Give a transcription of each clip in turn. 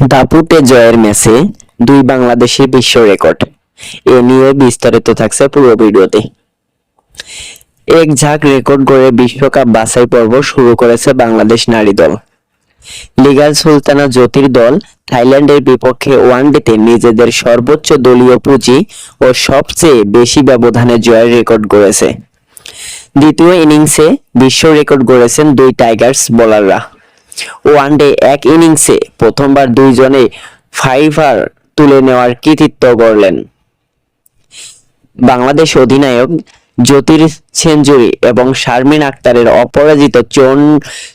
দাপুটে জয়ের ম্যাচে দুই বাংলাদেশের বিশ্ব রেকর্ড। এ নিয়ে বিস্তারিত থাকছে পুরো ভিডিওতে। এক ঝাঁক রেকর্ড গড়ে বিশ্বকাপ বাছাই পর্ব শুরু করেছে বাংলাদেশ নারী দল। লিগাল সুলতানা জ্যোতির দল থাইল্যান্ডের বিপক্ষে ওয়ানডেতে নিজেদের সর্বোচ্চ দলীয় পুঁজি ও সবচেয়ে বেশি ব্যবধানে জয়ের রেকর্ড গড়েছে। দ্বিতীয় ইনিংসে বিশ্ব রেকর্ড গড়েছেন দুই টাইগার্স বোলাররা। ওয়ানডে এক ইনিংসে প্রথমবার দুইজনে ফাইভার তুলে নেওয়ার কৃতিত্ব গড়লেন। বাংলাদেশ অধিনায়ক জ্যোতির সেঞ্চুরি এবং শারমিন আক্তারের অপরাজিত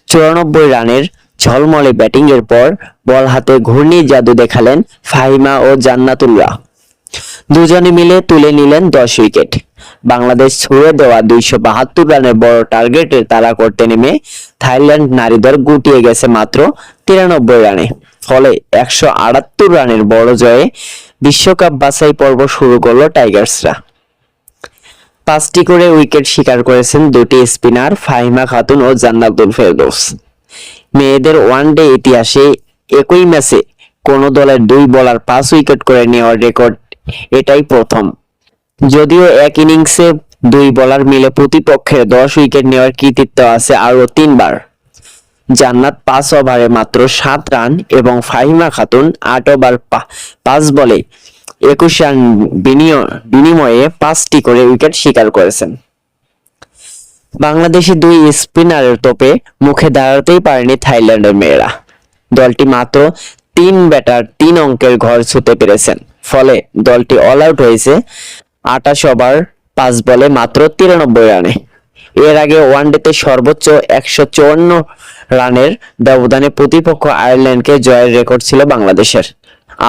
চুরানব্বই রানের ঝলমলে ব্যাটিংয়ের পর বল হাতে ঘূর্ণি জাদু দেখালেন ফাহিমা ও জান্নাতুল্লাহ। দুজনে মিলে তুলে নিলেন দশ উইকেট। বাংলাদেশ ছুঁড়ে দেওয়া দুইশো বাহাত্তর রানের বড় টার্গেটের তাড়া করতে নেমে থাইল্যান্ড নারীদের গুটিয়ে গেছে মাত্র তিরানব্বই রানে। ফলে একশো আটাত্তর রানের বড় জয়ে বিশ্বকাপ বাছাই পর্ব শুরু করল টাইগার্সরা। পাঁচটি করে উইকেট শিকার করেছেন দুটি স্পিনার ফাহিমা খাতুন ও জান্নাতুল ফেরদৌস। মেয়েদের ওয়ানডে ইতিহাসে একই ম্যাচে কোন দলের দুই বোলার পাঁচ উইকেট করে নেওয়ার রেকর্ড, এটাই প্রথম। যদিও এক ইনিংসে দুই বলার মিলে প্রতিপক্ষের দশ উইকেট নেওয়ার কৃতিত্ব আছে আরও তিনবার। জান্নাত পাঁচ ওভারে মাত্র সাত রান এবং ফাহিমা খাতুন আট ওভার পাঁচ বলে একুশ রান বিনিময়ে পাঁচটি করে উইকেট শিকার করেছেন। বাংলাদেশি দুই স্পিনারের তোপে মুখে দাঁড়াতেই পারেনি থাইল্যান্ডের মেয়েরা। দলটি মাত্র তিন ব্যাটার, তিন অঙ্কের ঘর ছুতে পেরেছেন। ফলে দলটি অল আউট হয়েছে আটাশ ওভার, পাঁচ বলে মাত্র তিরানব্বই রানে। এর আগে ওয়ানডেতে সর্বোচ্চ একশো চুয়ান্ন রানের ব্যবধানে প্রতিপক্ষ আয়ারল্যান্ডকে জয়ের রেকর্ড ছিল বাংলাদেশের।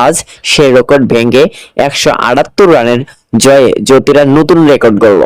আজ সেই রেকর্ড ভেঙে একশো আটাত্তর রানের জয়ে জ্যোতিরা নতুন রেকর্ড গড়ল।